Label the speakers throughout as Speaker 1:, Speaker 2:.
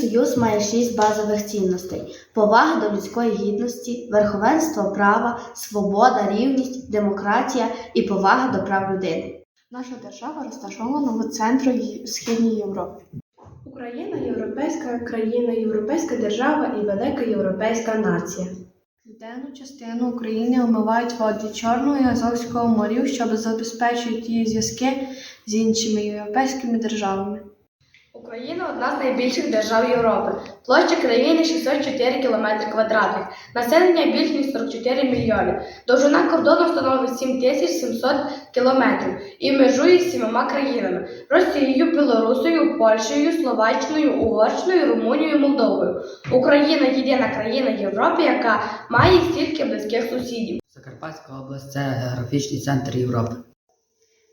Speaker 1: Союз має шість базових цінностей: повага до людської гідності, верховенство права, свобода, рівність, демократія і повага до прав людини.
Speaker 2: Наша держава розташована в центрі Східній Європи.
Speaker 3: Україна європейська країна, європейська держава і велика європейська нація.
Speaker 2: Південну частину України омивають води Чорного і Азовського морів, щоб забезпечити її зв'язки з іншими європейськими державами.
Speaker 4: Україна одна з найбільших держав Європи. Площа країни 604 км квадратних, населення більш ніж 44 мільйони. Довжина кордону становить 7700 км і межує з сімома країнами: Росією, Білорусою, Польщею, Словаччиною, Угорщиною, Румунією, Молдовою. Україна єдина країна Європи, яка має стільки близьких сусідів.
Speaker 5: Закарпатська область це географічний центр Європи.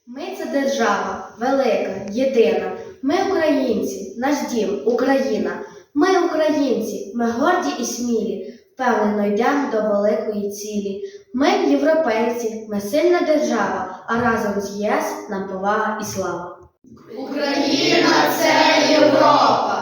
Speaker 1: Ми це держава, велика, єдина. Ми українці, наш дім, Україна. Ми українці, ми горді і смілі, впевнено йдемо до великої цілі. Ми європейці, ми сильна держава, а разом з ЄС нам повага і слава.
Speaker 6: Україна це Європа.